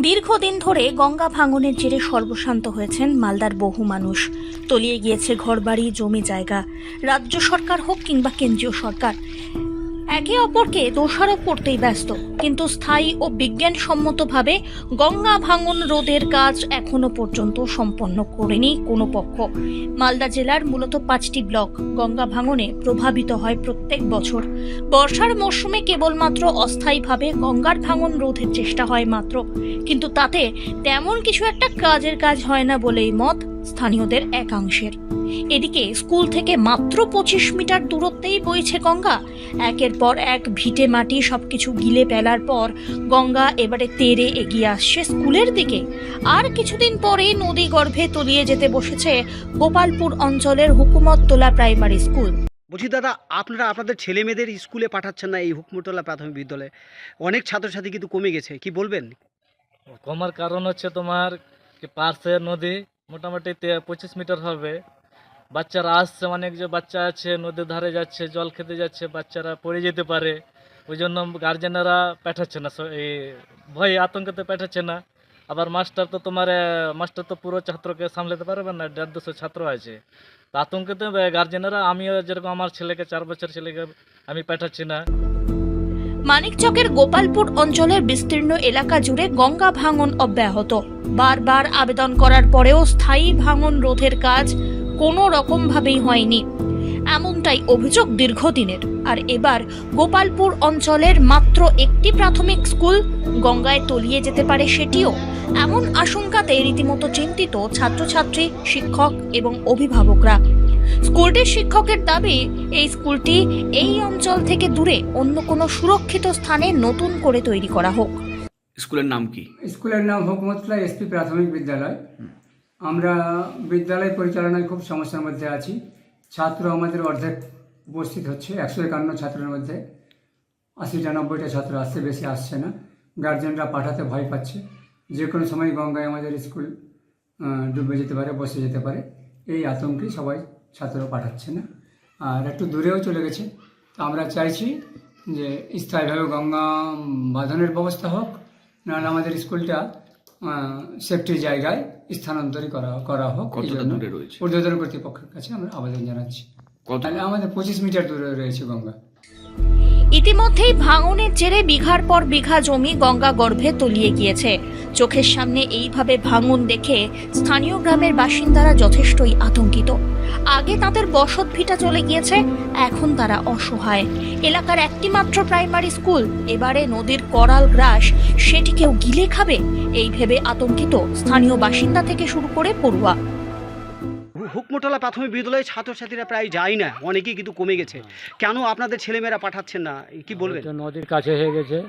দীর্ঘদিন ধরে গঙ্গা ভাঙনের জেরে সর্বশান্ত হয়েছেন মালদার বহু মানুষ। তলিয়ে গিয়েছে ঘরবাড়ি, জমি জায়গা। রাজ্য সরকার হোক কিংবা কেন্দ্রীয় সরকার একে অপরকে দোষারোপ করতেই ব্যস্ত। কিন্তু স্থায়ী ও বিজ্ঞানসম্মতভাবে গঙ্গা ভাঙন রোধের কাজ এখনও পর্যন্ত সম্পন্ন করেনি কোনো পক্ষ। মালদা জেলার মূলত পাঁচটি ব্লক গঙ্গা ভাঙনে প্রভাবিত হয় প্রত্যেক বছর। বর্ষার মরশুমে কেবলমাত্র অস্থায়ীভাবে গঙ্গার ভাঙন রোধের চেষ্টা হয় মাত্র। কিন্তু তাতে তেমন কিছু একটা কাজের কাজ হয় না বলেই মত স্থানীয়দের একাংশের। এদিকে স্কুল থেকে মাত্র পঁচিশ মিটার দূরত্বেই বইছে গঙ্গা। একের পর এক ভিটে মাটি সবকিছু গিলে ফেলার পর গঙ্গা এবারে তেরে এগিয়ে আসছে স্কুলের দিকে। আর কিছুদিন পরে নদী গর্ভে তলিয়ে যেতে বসেছে গোপালপুর অঞ্চলের হুকুমততলা প্রাইমারি স্কুল। বলছি দাদা আপনারা আপনাদের ছেলে মেয়েদের স্কুলে পাঠাচ্ছেন না এই হুকমতলা প্রাথমিক বিদ্যালয়ে? অনেক ছাত্রছাত্রী কিন্তু কমে গেছে কি বলবেন? কমার কারণ হচ্ছে তোমার পার্শ্বে নদী মোটামুটি পঁচিশ মিটার হবে। বাচ্চারা আসছে, অনেক যে বাচ্চা আছে, নদীর ধারে যাচ্ছে, জল খেতে যাচ্ছে, বাচ্চারা পড়ে যেতে পারে। ওই জন্য গার্জেনরা পাঠাচ্ছে না এই ভয়, আতঙ্কতে পাঠাচ্ছে না। আবার মাস্টার তো তোমার মাস্টার তো পুরো ছাত্রকে সামলাতে পারবে না, দেড় দুশো ছাত্র আছে। আতঙ্কতে গার্জেনরা আমিও যেরকম আমার ছেলেকে, চার বছর ছেলেকে আমি পাঠাচ্ছি না। মানিকচকের গোপালপুর অঞ্চলের বিস্তীর্ণ এলাকা জুড়ে গঙ্গা ভাঙন অব্যাহত। বারবার আবেদন করার পরেও স্থায়ী ভাঙন রোধের কাজ কোনো রকমভাবেই হয়নি। এমনটাই অভিযোগ দীর্ঘদিনের। আর এবার গোপালপুর অঞ্চলের মাত্র একটি প্রাথমিক স্কুল গঙ্গায় তলিয়ে যেতে পারে সেটিও। এমন আশঙ্কাতে রীতিমতো চিন্তিত ছাত্রছাত্রী, শিক্ষক এবং অভিভাবকরা। স্কুলটির শিক্ষকের দাবি এই স্কুলটি এই অঞ্চল থেকে দূরে অন্য কোনো সুরক্ষিত স্থানে নতুন করে তৈরি করা হোক। স্কুলের নাম কি? স্কুলের নাম হুকুমতলা এসপি প্রাথমিক বিদ্যালয়। আমরা বিদ্যালয় পরিচালনায় খুব সমস্যার মধ্যে আছি। ছাত্র আমাদের অর্ধেক উপস্থিত হচ্ছে একশো একান্ন ছাত্রের মধ্যে। আশিটা নব্বইটা ছাত্র আসছে বেশি আসছে না। গার্জেনরা পাঠাতে ভয় পাচ্ছে। যে কোনো সময় গঙ্গায় আমাদের স্কুল ডুবে যেতে পারে বসে যেতে পারে। এই আতঙ্কে সবাই ছাত্র পাঠাচ্ছে না। আর একটু দূরেও চলে গেছে। তো আমরা চাইছি যে স্থায়ীভাবে গঙ্গা বাঁধনের ব্যবস্থা হোক নাহলে আমাদের স্কুলটা সেফটির জায়গায় স্থানান্তরী করা করা হোক। পর্যটন ঊর্ধ্বতন কর্তৃপক্ষের কাছে আমরা আবেদন জানাচ্ছি। তাহলে আমাদের পঁচিশ মিটার দূরে রয়েছে গঙ্গা। ইতিমধ্যেই ভাঙনের জেরে বিঘার পর বিঘা জমি গঙ্গা গর্ভে তলিয়ে গিয়েছে। চোখের সামনে এইভাবে ভাঙন দেখে স্থানীয় গ্রামের বাসিন্দারা যথেষ্টই আতঙ্কিত। আগে তাদের বসত ভিটা চলে গিয়েছে, এখন তারা অসহায়। এলাকার একটি মাত্র প্রাইমারি স্কুল, এবারে নদীর করাল গ্রাস সেটিকেও গিলে খাবে? এই ভেবে আতঙ্কিত স্থানীয় বাসিন্দা থেকে শুরু করে পড়ুয়া। হু- হুকমতলা প্রাথমিক বিদ্যালয়ে ছাত্রছাত্রীরা প্রায় যায় না। অনেকেই কিন্তু কমে গেছে। কেন আপনাদের ছেলেমেয়েরা পাঠাচ্ছেন না? কি বলবেন? তো নদীর কাছে হয়ে গেছে।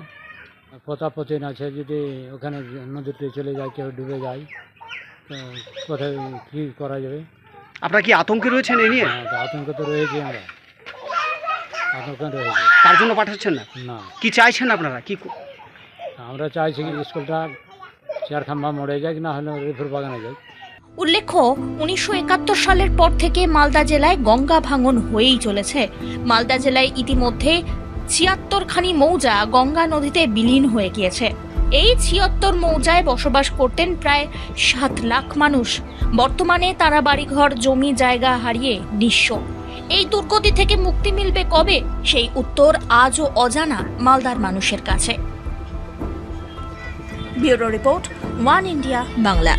পতাপতিন আছে যদি ওখানে নদীতে চলে যায় কেউ ডুবে যায় তো কোথায় কী করা যাবে? আপনারা কি আতঙ্কে রয়েছেন এ নিয়ে? হ্যাঁ, তো আতঙ্ক তো রয়েছে আমরা। আতঙ্ক রয়েছে। তার জন্য পাঠাচ্ছেন না? না। কি চাইছেন আপনারা? কি ক- আমরা চাইছি কি স্কুলটা চার খাম্বা মরে যাক না হলে রিফুর বাগানে যাক। উল্লেখ্য, উনিশশো একাত্তর সালের পর থেকে মালদা জেলায় গঙ্গা ভাঙন হয়েই চলেছে। মালদা জেলায় ইতিমধ্যে ছিয়াত্তরখানি মৌজা গঙ্গা নদীতে বিলীন হয়ে গিয়েছে। এই ছিয়াত্তর মৌজায় বসবাস করতেন প্রায় সাত লাখ মানুষ। বর্তমানে তারা বাড়িঘর, জমি, জায়গা হারিয়ে নিঃস্ব। এই দুর্গতি থেকে মুক্তি মিলবে কবে? সেই উত্তর আজও অজানা মালদার মানুষের কাছে। Bureau report, one India, Bangla.